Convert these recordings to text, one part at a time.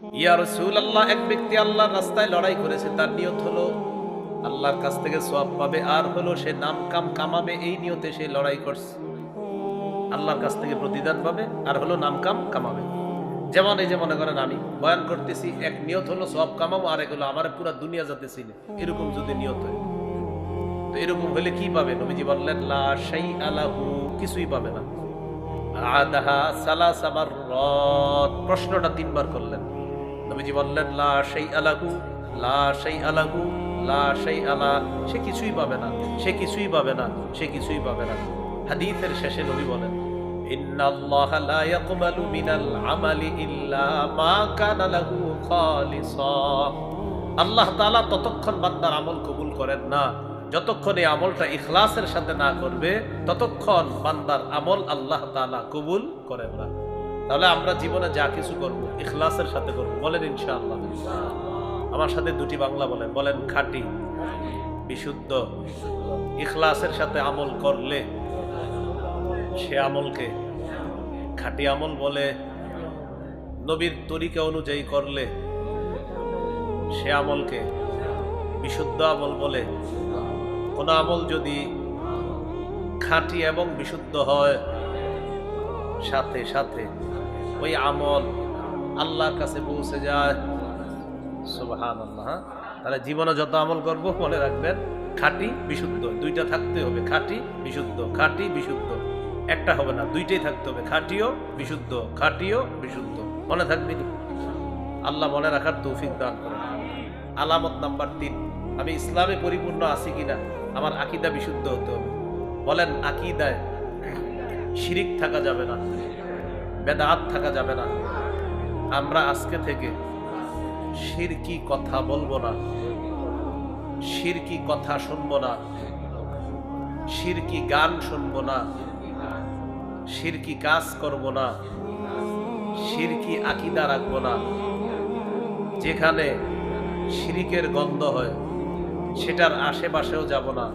এক ব্যক্তি আল্লাহর রাস্তায় লড়াই করেছে, তার নিয়ত হলো আল্লাহর কাছ থেকে সওয়াব পাবে, আর হলো সে নাম কাম কামাবে, এই নিয়তে সে লড়াই করছে। আল্লাহর কাছ থেকে প্রতিদান পাবে, আর হলো নাম কাম কামাবে। যেমন এই যে মনে করেন আমি, বয়ান করতেছি, এক নিয়ত হলো সব কামাবো, আর এক হলো আমার পুরো দুনিয়া যাতে চিনে। এরকম যদি নিয়ত হয়। তো এরকম হলে কি পাবে? নবীজি বললেন, লা শাই আলাহু কিছুই পাবে না। আদাহা সালাস আবার রদ প্রশ্নটা তিনবার করলেন। নবীজি বললেন, লা শাই আলাহু লা শাই আলাহু লা শাই আলা সে কিছুই পাবে না, সে কিছুই পাবে না, সে কিছুই পাবে না। হাদিসের শেষে নবী বলেন ইল্লা মা আল্লাহ তাআলা ততক্ষণ বান্দার আমল কবুল করেন না। যতক্ষণ এই আমলটা ইখলাসের সাথে না করবে, ততক্ষণ বান্দার আমল আল্লাহ কবুল করেন না। তাহলে আমরা জীবনে যা কিছু করব, ইখলাসের সাথে করব। বলেন ইনশাআল্লাহ। আমার সাথে দুটি বাংলা বলেন। বলেন খাঁটি, বিশুদ্ধ। ইখলাসের সাথে আমল করলে সে আমলকে খাঁটি আমল বলে, নবীর তরিকা অনুযায়ী করলে সে আমলকে বিশুদ্ধ আমল বলে। কোন আমল যদি খাঁটি এবং বিশুদ্ধ হয়, সাথে সাথে ওই আমল আল্লাহর কাছে পৌঁছে যায়। সুবহান আল্লাহ তাহলে জীবনে যত আমল করব, মনে রাখবেন, খাঁটি, বিশুদ্ধ। দুইটা থাকতে হবে, খাঁটি, বিশুদ্ধ। খাঁটি, বিশুদ্ধ। একটা হবে না, দুইটাই থাকতে হবে, খাঁটিও, বিশুদ্ধ। খাঁটিও, বিশুদ্ধ। মনে থাকবি? আল্লাহ মনে রাখার তৌফিক দান করেন। আলামত নাম্বার তিন, আমি ইসলামে পরিপূর্ণ আছি কিনা, আমার আকিদা বিশুদ্ধ হতে হবে। বলেন, আকিদায় শিরিক থাকা যাবে না। বেদাত থাকা যাবে না। আমরা আজকে থেকে শিরকি কথা বলব না শিরকি কথা শুনব না শিরকি গান শুনব না শিরকি কাজ করব না শিরকি আকিদা রাখব না। যেখানে শিরিকের গন্ধ হয়, সেটার আশেপাশেও যাব না।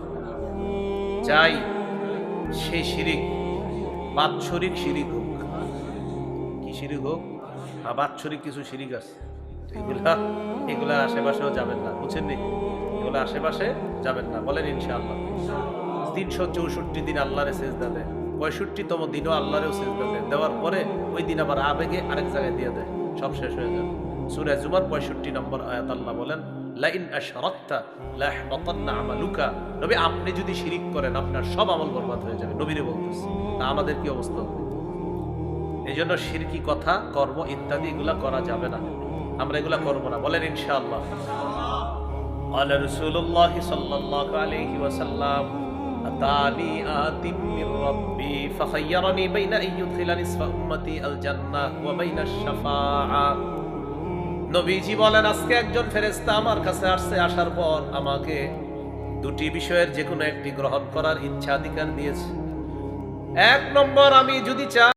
যাই, সেই শিরিক, বাৎসরিক শিরিক হোক। শিরিক হোক বা বাৎসরিক কিছু আছে তো এগুলা, এগুলার আশেপাশেও যাবেন না। বুঝছেন নি এগুলা আশেপাশে যাবেন না। বলেন ইনশাআল্লাহ। তিনশো চৌষট্টি দিন আল্লাহরে সেজদা দেয়। পঁয়ষট্টিতম দিনও আল্লাহরেও সেজদা দেয়। দেওয়ার পরে ওই দিন আবার আবেগে আরেক জায়গায় দিয়ে দেয়। সব শেষ হয়ে যাবে সূরা জুমার পঁয়ষট্টি নম্বর আয়াত আল্লাহ বলেন, লাইন আশরাকতা লাহবাতান্না আমালুকা। নবী, আপনি যদি শিরিক করেন, আপনার সব আমল বরবাদ হয়ে যাবে। নবীরে বলতেছে। তা আমাদের কি অবস্থা হবে? এই জন্য শিরকি কথা কর্ম ইত্যাদি এগুলা করা যাবে না আমরা এগুলা করবো না বলেন ইনশাআল্লাহ قال رسول الله صلى الله عليه وسلم أتاني آت من ربي فخيرني بين أن يدخل نصف أمتي الجنة وبين الشفاعة নবীজি বলেন আজকে একজন ফেরেশতা আমার কাছে আসছে আসার পর আমাকে দুটি বিষয়ের যে কোনো একটি গ্রহণ করার ইচ্ছাধিকার দিয়েছে এক নম্বর আমি যদি চাই